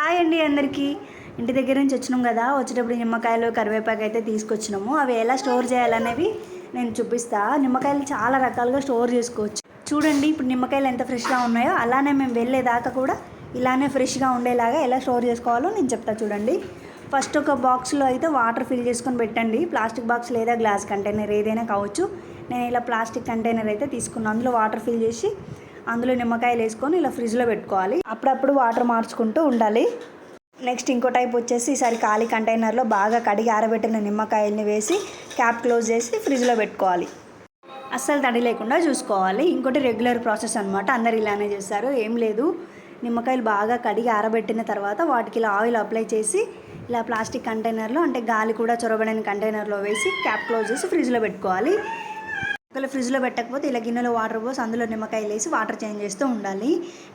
Hi అండి అందరికీ. ఇంటి దగ్గర నుంచి వచ్చినాం కదా వచ్చేటప్పుడు నిమ్మకాయలు కరివేపాకు అయితే తీసుకొచ్చినాము. అవి ఎలా స్టోర్ చేయాలనేవి నేను చూపిస్తా. నిమ్మకాయలు చాలా రకాలుగా స్టోర్ చేసుకోవచ్చు. చూడండి ఇప్పుడు నిమ్మకాయలు ఎంత ఫ్రెష్గా ఉన్నాయో అలానే మేము వెళ్ళేదాకా కూడా ఇలానే ఫ్రెష్గా ఉండేలాగా ఎలా స్టోర్ చేసుకోవాలో నేను చెప్తా చూడండి. ఫస్ట్ ఒక బాక్స్లో అయితే వాటర్ ఫిల్ చేసుకొని పెట్టండి. ప్లాస్టిక్ బాక్స్ లేదా గ్లాస్ కంటైనర్ ఏదైనా కావచ్చు. నేను ఇలా ప్లాస్టిక్ కంటైనర్ అయితే తీసుకున్నాను. అందులో వాటర్ ఫిల్ చేసి అందులో నిమ్మకాయలు వేసుకొని ఇలా ఫ్రిడ్జ్లో పెట్టుకోవాలి. అప్పుడప్పుడు వాటర్ మార్చుకుంటూ ఉండాలి. నెక్స్ట్ ఇంకో టైప్ వచ్చేసి ఈసారి ఖాళీ కంటైనర్లో బాగా కడిగి ఆరబెట్టిన నిమ్మకాయల్ని వేసి క్యాప్ క్లోజ్ చేసి ఫ్రిడ్జ్లో పెట్టుకోవాలి. అస్సలు తడి లేకుండా చూసుకోవాలి. ఇంకోటి రెగ్యులర్ ప్రాసెస్ అనమాట అందరు ఇలానే చేస్తారు. ఏం లేదు. నిమ్మకాయలు బాగా కడిగి ఆరబెట్టిన తర్వాత వాటికి ఇలా ఆయిల్ అప్లై చేసి ఇలా ప్లాస్టిక్ కంటైనర్లో అంటే గాలి కూడా చొరబడిన కంటైనర్లో వేసి క్యాప్ క్లోజ్ చేసి ఫ్రిడ్జ్లో పెట్టుకోవాలి. ఒకవేళ ఫ్రిడ్జ్లో పెట్టకపోతే ఇలా గిన్నెలో వాటర్ పోసి అందులో నిమ్మకాయలు వేసి వాటర్ చేంజ్ చేస్తూ ఉండాలి.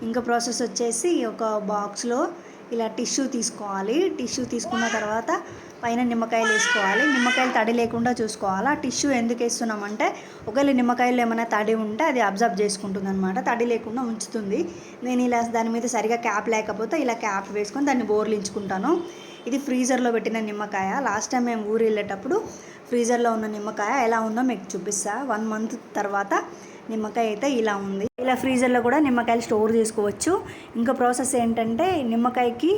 ఇంకా ప్రాసెస్ వచ్చేసి ఒక బాక్స్లో ఇలా టిష్యూ తీసుకోవాలి. టిష్యూ తీసుకున్న తర్వాత పైన నిమ్మకాయలు వేసుకోవాలి. నిమ్మకాయలు తడి లేకుండా చూసుకోవాలి. ఆ టిష్యూ ఎందుకు వేస్తున్నామంటే ఒకవేళ నిమ్మకాయలు ఏమైనా తడి ఉంటే అది అబ్జర్వ్ చేసుకుంటుంది అనమాట తడి లేకుండా ఉంచుతుంది. నేను ఇలా దాని మీద సరిగా క్యాప్ లేకపోతే ఇలా క్యాప్ వేసుకొని దాన్ని బోర్లించుకుంటాను. ఇది ఫ్రీజర్లో పెట్టిన నిమ్మకాయ. లాస్ట్ టైం మేము ఊరు వెళ్ళేటప్పుడు ఫ్రీజర్లో ఉన్న నిమ్మకాయ ఎలా ఉందో మీకు చూపిస్తా. వన్ మంత్ తర్వాత నిమ్మకాయ అయితే ఇలా ఉంది. ఇలా ఫ్రీజర్లో కూడా నిమ్మకాయలు స్టోర్ చేసుకోవచ్చు. ఇంకా ప్రాసెస్ ఏంటంటే నిమ్మకాయకి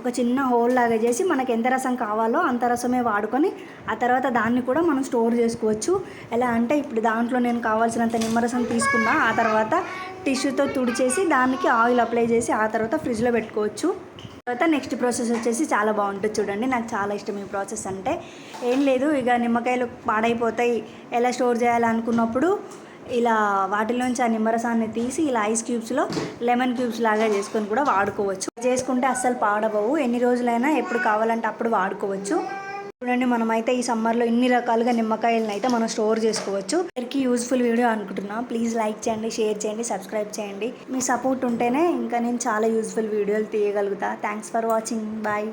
ఒక చిన్న హోల్ లాగా చేసి మనకి ఎంత రసం కావాలో అంత రసమే వాడుకొని ఆ తర్వాత దాన్ని కూడా మనం స్టోర్ చేసుకోవచ్చు. ఎలా అంటే ఇప్పుడు దాంట్లో నేను కావాల్సినంత నిమ్మరసం తీసుకున్నా ఆ తర్వాత టిష్యూతో తుడిచేసి దానికి ఆయిల్ అప్లై చేసి ఆ తర్వాత ఫ్రిడ్జ్లో పెట్టుకోవచ్చు. తర్వాత నెక్స్ట్ ప్రాసెస్ వచ్చేసి చాలా బాగుంటుంది చూడండి. నాకు చాలా ఇష్టం ఈ ప్రాసెస్ అంటే. ఏం లేదు ఇక నిమ్మకాయలు పాడైపోతాయి. ఎలా స్టోర్ చేయాలనుకున్నప్పుడు ఇలా వాటిలోంచి ఆ నిమ్మరసాన్ని తీసి ఇలా ఐస్ క్యూబ్స్లో లెమన్ క్యూబ్స్ లాగా చేసుకొని కూడా వాడుకోవచ్చు. చేసుకుంటే అస్సలు పాడబోవు ఎన్ని రోజులైనా ఎప్పుడు కావాలంటే అప్పుడు వాడుకోవచ్చు. చూడండి మనమైతే ఈ సమ్మర్లో ఇన్ని రకాలుగా నిమ్మకాయలను అయితే మనం స్టోర్ చేసుకోవచ్చు. అందరికీ యూస్ఫుల్ వీడియో అనుకుంటున్నా. ప్లీజ్ లైక్ చేయండి షేర్ చేయండి సబ్స్క్రైబ్ చేయండి. మీ సపోర్ట్ ఉంటేనే ఇంకా నేను చాలా యూజ్ఫుల్ వీడియోలు తీయగలుగుతా. Thanks for watching. బాయ్.